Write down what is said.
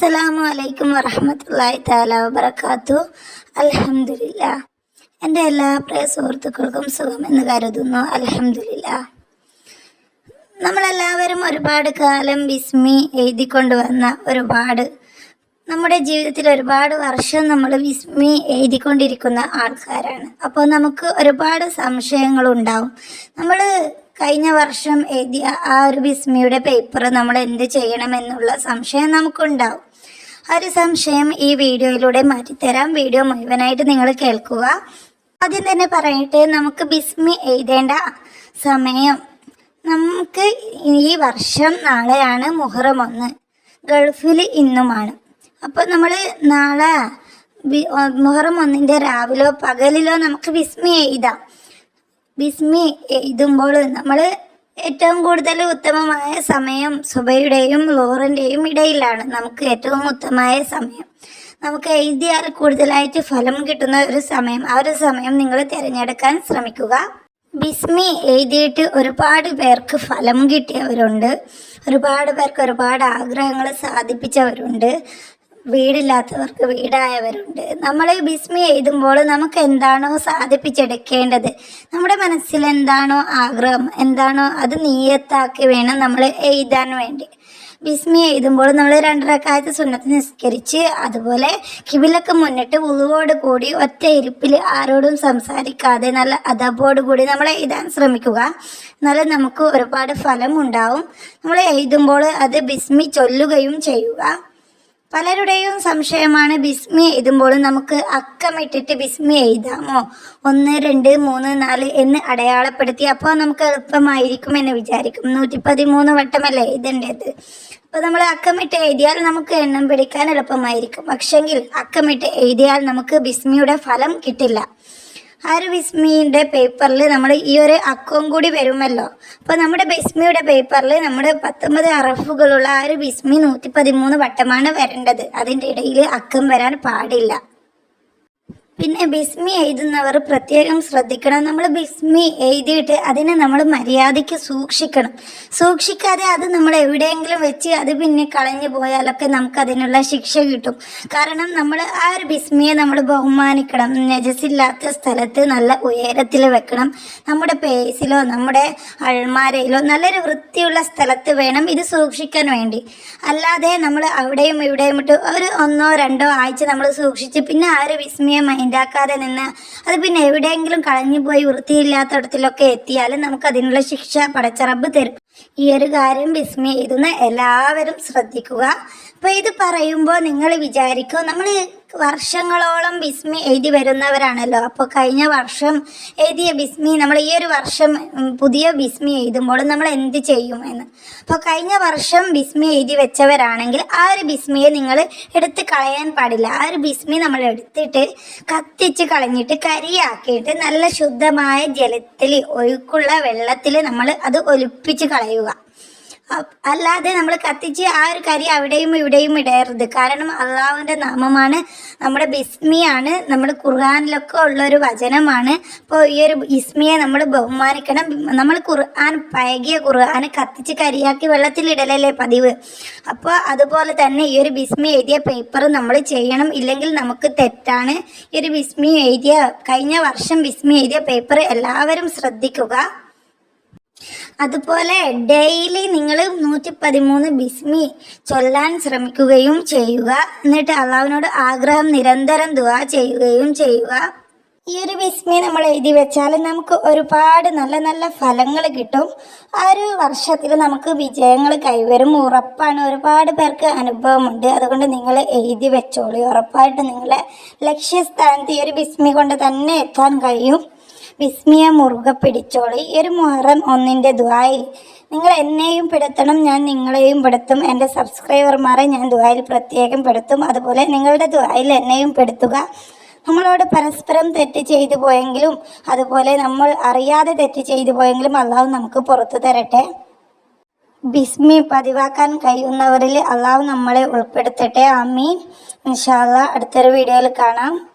അസ്സലാമു അലൈക്കും വറഹമത്തല്ലാഹി താല വബർക്കാത്തു അലഹമില്ല എന്റെ എല്ലാ പ്രിയ സുഹൃത്തുക്കൾക്കും സുഖമെന്ന് കരുതുന്നു. അലഹമില്ല നമ്മളെല്ലാവരും ഒരുപാട് കാലം വിസ്മി എഴുതിക്കൊണ്ടുവന്ന ഒരുപാട് നമ്മുടെ ജീവിതത്തിൽ ഒരുപാട് വർഷം നമ്മൾ വിസ്മി എഴുതിക്കൊണ്ടിരിക്കുന്ന ആൾക്കാരാണ്. അപ്പോൾ നമുക്ക് ഒരുപാട് സംശയങ്ങളുണ്ടാവും. നമ്മൾ കഴിഞ്ഞ വർഷം എഴുതിയ ആ ഒരു ബിസ്മിയുടെ പേപ്പർ നമ്മൾ എന്ത് ചെയ്യണമെന്നുള്ള സംശയം നമുക്കുണ്ടാവും. ആ ഒരു സംശയം ഈ വീഡിയോയിലൂടെ മാറ്റിത്തരാം. വീഡിയോ മുഴുവനായിട്ട് നിങ്ങൾ കേൾക്കുക. ആദ്യം തന്നെ പറയട്ടെ നമുക്ക് ബിസ്മി എഴുതേണ്ട സമയം. നമുക്ക് ഈ വർഷം നാളെയാണ് മുഹറം ഒന്ന്. ഗൾഫിൽ ഇന്നുമാണ്. അപ്പോൾ നമ്മൾ നാളെ മുഹറം ഒന്നിന്റെ രാവിലോ പകലിലോ നമുക്ക് വിസ്മി എഴുതാം. വിസ്മി എഴുതുമ്പോൾ നമ്മൾ ഏറ്റവും കൂടുതൽ ഉത്തമമായ സമയം സുബയുടെയും ലോറിന്റെയും ഇടയിലാണ് നമുക്ക് ഏറ്റവും ഉത്തമമായ സമയം. നമുക്ക് എഴുതിയാൽ കൂടുതലായിട്ട് ഫലം കിട്ടുന്ന ഒരു സമയം. ആ ഒരു സമയം നിങ്ങൾ തിരഞ്ഞെടുക്കാൻ ശ്രമിക്കുക. ബിസ്മി എഴുതിയിട്ട് ഒരുപാട് പേർക്ക് ഫലം കിട്ടിയവരുണ്ട്. ഒരുപാട് പേർക്ക് ഒരുപാട് ആഗ്രഹങ്ങൾ സാധിപ്പിച്ചവരുണ്ട്. വീടില്ലാത്തവർക്ക് വീടായവരുണ്ട്. നമ്മൾ ബിസ്മി എഴുതുമ്പോൾ നമുക്ക് എന്താണോ സാധിപ്പിച്ചെടുക്കേണ്ടത്? നമ്മുടെ മനസ്സിൽ എന്താണോ ആഗ്രഹം? എന്താണോ അത് നീയത്താക്കി വേണം നമ്മൾ എഴുതാൻ വേണ്ടി. ബിസ്മി എഴുതുമ്പോൾ നമ്മൾ രണ്ടരക്കാലത്ത് സുന്നത്ത് നിസ്കരിച്ച് അതുപോലെ കിബിലൊക്കെ മുന്നിട്ട് ഉളുവോട് കൂടി ഒറ്റ ഇരിപ്പിൽ ആരോടും സംസാരിക്കാതെ നല്ല അതബോട് കൂടി നമ്മൾ എഴുതാൻ ശ്രമിക്കുക. എന്നാലും നമുക്ക് ഒരുപാട് ഫലം ഉണ്ടാവും നമ്മൾ എഴുതുമ്പോൾ അത് ബിസ്മി ചൊല്ലുകയും ചെയ്യുക. പലരുടെയും സംശയമാണ് ബിസ്മി എഴുതുമ്പോൾ നമുക്ക് അക്കമിട്ടിട്ട് ബിസ്മി എഴുതാമോ? ഒന്ന് രണ്ട് മൂന്ന് നാല് എന്ന് അടയാളപ്പെടുത്തി അപ്പോൾ നമുക്ക് എളുപ്പമായിരിക്കും എന്ന് വിചാരിക്കും. നൂറ്റി പതിമൂന്ന് വട്ടമല്ലേ എഴുതേണ്ടത്? അപ്പോൾ നമ്മൾ അക്കമിട്ട് എഴുതിയാൽ നമുക്ക് എണ്ണം പിടിക്കാൻ എളുപ്പമായിരിക്കും. പക്ഷെങ്കിൽ അക്കമിട്ട് എഴുതിയാൽ നമുക്ക് ബിസ്മിയുടെ ഫലം കിട്ടില്ല. ആ ഒരു ബിസ്മിയുടെ പേപ്പറിൽ നമ്മൾ ഈ ഒരു അക്കവും കൂടി വരുമല്ലോ. അപ്പോൾ നമ്മുടെ ബിസ്മിയുടെ പേപ്പറിൽ നമ്മുടെ പത്തൊമ്പത് അറഫുകളുള്ള ആ ഒരു ബിസ്മി നൂറ്റി പതിമൂന്ന് വട്ടമാണ് വരേണ്ടത്. അതിന്റെ ഇടയിൽ അക്കം വരാൻ പാടില്ല. പിന്നെ ബിസ്മി എഴുതുന്നവർ പ്രത്യേകം ശ്രദ്ധിക്കണം. നമ്മൾ ബിസ്മി എഴുതിയിട്ട് അതിനെ നമ്മൾ മര്യാദയ്ക്ക് സൂക്ഷിക്കണം. സൂക്ഷിക്കാതെ അത് നമ്മൾ എവിടെയെങ്കിലും വെച്ച് അത് പിന്നെ കളഞ്ഞു പോയാലൊക്കെ നമുക്ക് അതിനുള്ള ശിക്ഷ കിട്ടും. കാരണം നമ്മൾ ആ ഒരു ബിസ്മിയെ നമ്മൾ ബഹുമാനിക്കണം. നജസില്ലാത്ത സ്ഥലത്ത് നല്ല ഉയരത്തിൽ വെക്കണം. നമ്മുടെ പേസിലോ നമ്മുടെ അൾമാരയിലോ നല്ലൊരു വൃത്തിയുള്ള സ്ഥലത്ത് വേണം ഇത് സൂക്ഷിക്കാൻ വേണ്ടി. അല്ലാതെ നമ്മൾ അവിടെയും ഇവിടെയും ഇട്ട് ഒരു ഒന്നോ രണ്ടോ ആഴ്ച നമ്മൾ സൂക്ഷിച്ച് പിന്നെ ആ ഒരു വിസ്മയം മൈൻഡാക്കാതെ നിന്ന് അത് പിന്നെ എവിടെയെങ്കിലും കളഞ്ഞു പോയി വൃത്തിയില്ലാത്തടത്തിലൊക്കെ എത്തിയാൽ നമുക്ക് അതിനുള്ള ശിക്ഷ പടച്ചറബ് തരും. ഈ ഒരു കാര്യം വിസ്മയ എഴുതുന്ന എല്ലാവരും ശ്രദ്ധിക്കുക. അപ്പോൾ ഇത് പറയുമ്പോൾ നിങ്ങൾ വിചാരിക്കും നമ്മൾ വർഷങ്ങളോളം ബിസ്മി എഴുതി വരുന്നവരാണല്ലോ. അപ്പോൾ കഴിഞ്ഞ വർഷം എഴുതിയ ബിസ്മി നമ്മൾ ഈ ഒരു വർഷം പുതിയ ബിസ്മി എഴുതുമ്പോൾ നമ്മൾ എന്ത് ചെയ്യും എന്ന്. അപ്പോൾ കഴിഞ്ഞ വർഷം ബിസ്മി എഴുതി വെച്ചവരാണെങ്കിൽ ആ ഒരു ബിസ്മിയെ നിങ്ങൾ എടുത്ത് കളയാൻ പാടില്ല. ആ ഒരു ബിസ്മി നമ്മൾ എടുത്തിട്ട് കത്തിച്ച് കളഞ്ഞിട്ട് കരിയാക്കിയിട്ട് നല്ല ശുദ്ധമായ ജലത്തിൽ ഒഴുക്കുള്ള വെള്ളത്തിൽ നമ്മൾ അത് ഒലിപ്പിച്ച് കളയുക. അല്ലാതെ നമ്മൾ കത്തിച്ച് ആ ഒരു കരി അവിടെയും ഇവിടെയും ഇടരുത്. കാരണം അള്ളാഹുവിന്റെ നാമമാണ് നമ്മുടെ ബിസ്മിയാണ് നമ്മൾ ഖുർആാനിലൊക്കെ ഉള്ളൊരു വചനമാണ്. അപ്പോൾ ഈ ഒരു ഇസ്മിയെ നമ്മൾ ബഹുമാനിക്കണം. നമ്മൾ ഖുർആൻ പഴകിയ ഖുർആൻ കത്തിച്ച് കരിയാക്കി വെള്ളത്തിലിടലല്ലേ പതിവ്? അപ്പോൾ അതുപോലെ തന്നെ ഈ ഒരു ബിസ്മി എഴുതിയ പേപ്പർ നമ്മൾ ചെയ്യണം. ഇല്ലെങ്കിൽ നമുക്ക് തെറ്റാണ്. ഈ ഒരു ബിസ്മി എഴുതിയ കഴിഞ്ഞ വർഷം ബിസ്മി എഴുതിയ പേപ്പർ എല്ലാവരും ശ്രദ്ധിക്കുക. അതുപോലെ ഡെയിലി നിങ്ങൾ നൂറ്റി പതിമൂന്ന് ബിസ്മി ചൊല്ലാൻ ശ്രമിക്കുകയും ചെയ്യുക. എന്നിട്ട് അള്ളാവിനോട് ആഗ്രഹം നിരന്തരം ദുവാ ചെയ്യുകയും ചെയ്യുക. ഈ ഒരു ബിസ്മി നമ്മൾ എഴുതി വെച്ചാൽ നമുക്ക് ഒരുപാട് നല്ല നല്ല ഫലങ്ങൾ കിട്ടും. ആ ഒരു വർഷത്തിൽ നമുക്ക് വിജയങ്ങൾ കൈവരും. ഉറപ്പാണ്. ഒരുപാട് പേർക്ക് അനുഭവമുണ്ട്. അതുകൊണ്ട് നിങ്ങൾ എഴുതി വെച്ചോളൂ. ഉറപ്പായിട്ട് നിങ്ങളെ ലക്ഷ്യസ്ഥാനത്ത് ഈ ഒരു ബിസ്മി കൊണ്ട് തന്നെ എത്താൻ കഴിയും. വിസ്മയ മുറുകെ പിടിച്ചോളി. ഈ ഒരു മുഹറം ഒന്നിന്റെ ദുബായിൽ നിങ്ങൾ എന്നെയും പെടുത്തണം ഞാൻ നിങ്ങളെയും പെടുത്തും. എന്റെ സബ്സ്ക്രൈബർമാരെ ഞാൻ ദുബായിൽ പ്രത്യേകം പെടുത്തും. അതുപോലെ നിങ്ങളുടെ ദുബായിൽ എന്നെയും പെടുത്തുക. നമ്മളോട് പരസ്പരം തെറ്റ് ചെയ്തു പോയെങ്കിലും അതുപോലെ നമ്മൾ അറിയാതെ തെറ്റ് ചെയ്തു പോയെങ്കിലും അള്ളാഹു നമുക്ക് പുറത്തു തരട്ടെ. ബിസ്മി പതിവാക്കാൻ കഴിയുന്നവരിൽ അള്ളാഹു നമ്മളെ ഉൾപ്പെടുത്തട്ടെ. ആമീൻ. ഇൻഷാല്ല അടുത്തൊരു വീഡിയോയിൽ കാണാം.